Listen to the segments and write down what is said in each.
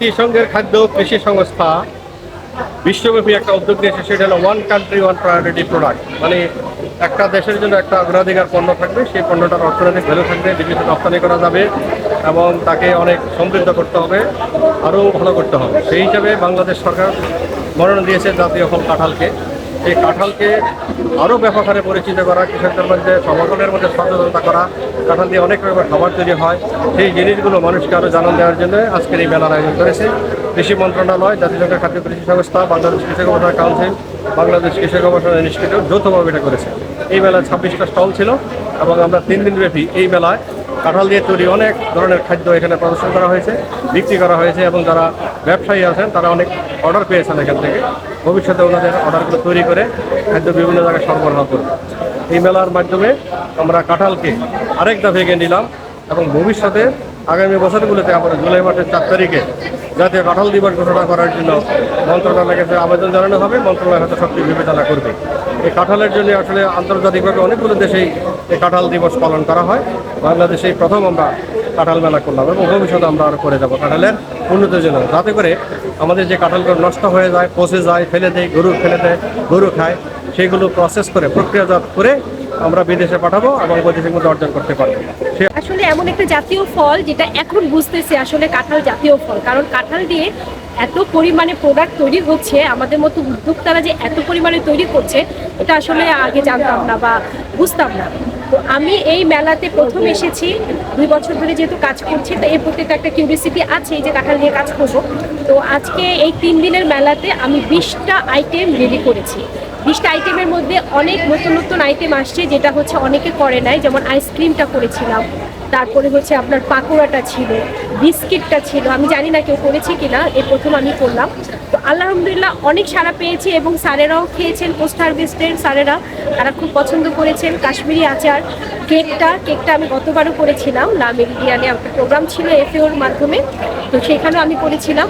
জাতিসংঘের খাদ্য কৃষি সংস্থা বিশ্বব্যাপী একটা উদ্যোগ নিয়েছে, সেটা হলো one country one priority product মানে একটা দেশের জন্য একটা অগ্রাধিকার পণ্য থাকবে, সেই পণ্যটার অর্থনৈতিক ভ্যালু থাকবে, বিদেশে রপ্তানি করা যাবে, এবং তাকে অনেক সমৃদ্ধ করতে হবে, আরও ভালো করতে হবে। সেই হিসাবে বাংলাদেশ সরকার মনোনয়ন দিয়েছে জাতীয় ফল কাঁঠালকে। এই কাঁঠালকে আরও ব্যাপক হারে পরিচিত করা, কৃষকদের মধ্যে সমাগমের মধ্যে সচেতনতা করা, কাঁঠাল দিয়ে অনেক রকমের খাবার তৈরি হয়। সেই জিনিসগুলো মানুষকে আরও জানান দেওয়ার জন্য আজকের এই মেলার আয়োজন করেছে। কৃষি মন্ত্রণালয় জাতিসংঘের খাদ্য কৃষি সংস্থা, বাংলাদেশ কৃষক গবেষণা কাউন্সিল, বাংলাদেশ কৃষক গবেষণা ইনস্টিটিউট যৌথভাবে এটা করেছে। এই মেলায় ছাব্বিশটা স্টল ছিল এবং আমরা তিন দিন ব্যাপী এই মেলায় কাঁঠাল দিয়ে তৈরি অনেক ধরনের খাদ্য এখানে প্রদর্শন করা হয়েছে, বিক্রি করা হয়েছে এবং যারা ব্যবসায়ী আছেন, তারা অনেক অর্ডার পেয়েছেন এখান থেকে। ভবিষ্যতে ওনাদের অর্ডারগুলো তৈরি করে খাদ্য বিভিন্ন জায়গায় সরবরাহ করবে। এই মেলার মাধ্যমে আমরা কাঁঠালকে আরেক ধাপ নিলাম এবং ভবিষ্যতে আগামী বছরগুলোতে আমরা জুলাই মাসের চার তারিখে জাতীয় কাঁঠাল দিবস ঘোষণা করার জন্য মন্ত্রণালয়ের কাছে আবেদন জানানো হবে। মন্ত্রণালয় হয়তো সবটি বিবেচনা করবে। এই কাঁঠালের জন্য আসলে আন্তর্জাতিকভাবে অনেকগুলো দেশেই এই কাঁঠাল দিবস পালন করা হয়। বাংলাদেশেই প্রথম আমরা কাঁঠাল মেলা করলাম এবং ভবিষ্যতে আমরা আরও করে যাব কাঁঠালের উন্নতির জন্য যাতে করে আমাদের যে কাঁঠালগুলো নষ্ট হয়ে যায়, পচে যায়, ফেলে দেয়, গরু ফেলে দেয়, গরু খায়, সেগুলো প্রসেস করে, প্রক্রিয়াজাত করে আমরা বিদেশে পাঠাবো এবং বৈদেশিক মধ্যে অর্জন করতে পারব। আসলে এমন একটা জাতীয় ফল যেটা এখন বুঝতেছি আসলে কাঁঠাল জাতীয় ফল। কারণ কাঁঠাল দিয়ে এত পরিমাণে প্রোডাক্ট তৈরি হচ্ছে, আমাদের মতো উদ্যোক্তারা যে এত পরিমাণে তৈরি করছে, এটা আসলে আগে জানতাম না বা বুঝতাম না। তো আমি এই মেলাতে প্রথম এসেছি। দুই বছর ধরে যেহেতু কাজ করছি, তো এর প্রতি তো একটা কিউরিসিটি আছে যে কাঁঠাল নিয়ে কাজ করব। তো আজকে এই তিন দিনের মেলাতে আমি বিশটা আইটেম রেডি করেছি। বিশটা আইটেমের মধ্যে অনেক নতুন নতুন আইটেম আসছে, যেটা হচ্ছে অনেকে করে নাই, যেমন আইসক্রিমটা করেছিলাম। তারপরে হচ্ছে আপনার পাকোড়াটা ছিল বিস্কিটটা ছিল। আমি জানি না কেউ করেছে কিনা এই প্রথম আমি করলাম। তো আলহামদুলিল্লাহ অনেক সাড়া পেয়েছি এবং স্যারেরাও খেয়েছেন পোস্ট হারভেস্টের স্যারেরা, তারা খুব পছন্দ করেছেন। কাশ্মীরি আচার, কেকটা কেকটা আমি গতবারও করেছিলাম। লা মেরিডিয়ানে একটা প্রোগ্রাম ছিল এফএওর মাধ্যমে, তো সেখানেও আমি করেছিলাম।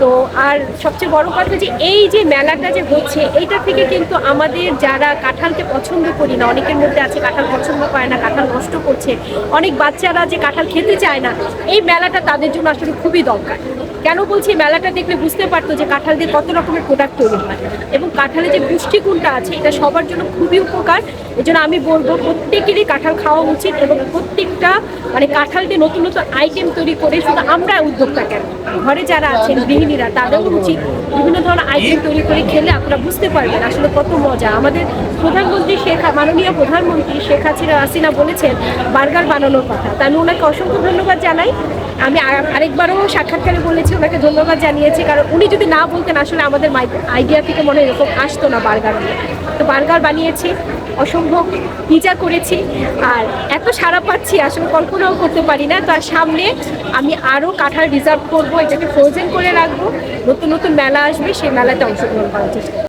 তো আর সবচেয়ে বড় কথা যে এই যে মেলাটা যে হচ্ছে, এইটা থেকে কিন্তু আমাদের যারা কাঁঠালকে পছন্দ করি না, অনেকের মধ্যে আছে কাঁঠাল পছন্দ করে না, কাঁঠাল নষ্ট করছে, অনেক বাচ্চারা যে কাঁঠাল খেতে চায় না, এই মেলাটা তাদের জন্য আসলে খুবই দরকার। কেন বলছি মেলাটা দেখলে বুঝতে পারতো যে কাঁঠাল দিয়ে কত রকমের প্রোডাক্ট তৈরি হয় এবং কাঁঠালে যে পুষ্টিগুণটা আছে এটা সবার জন্য খুবই উপকার। এই জন্য আমি বলব প্রত্যেকেরই কাঁঠাল খাওয়া উচিত এবং প্রত্যেকটা মানে কাঁঠাল দিয়ে নতুন নতুন আইটেম তৈরি করে শুধু আমরা উদ্যোক্তা কেন? ঘরে যারা আছেন, গৃহিণীরা, তাদেরও উচিত বিভিন্ন ধরনের আইটেম তৈরি করে খেলে আপনারা বুঝতে পারবেন আসলে কত মজা। আমাদের প্রধানমন্ত্রী শেখ, মাননীয় প্রধানমন্ত্রী শেখ হাসিনা হাসিনা বলেছেন, বার্গার বানানোর কথা। তা আমি ওনাকে অসংখ্য ধন্যবাদ জানাই। আমি আর- আরেকবারও সাক্ষাৎকারে বলেছি, ওনাকে ধন্যবাদ জানিয়েছি, কারণ উনি যদি না বলতেন আসলে আমাদের আইডিয়া থেকে মনে এরকম আসতো না বার্গার নিয়ে। তো বার্গার বানিয়েছি, অসম্ভব পিজা করেছি, আর এত সারা পাচ্ছি, আসলে কল্পনাও করতে পারি না। তার সামনে আমি আরও কাঁঠাল রিজার্ভ করব, এটাকে ফ্রোজেন করে রাখব। নতুন নতুন মেলা আসবে, সেই মেলাতে অংশগ্রহণ করার চেষ্টা।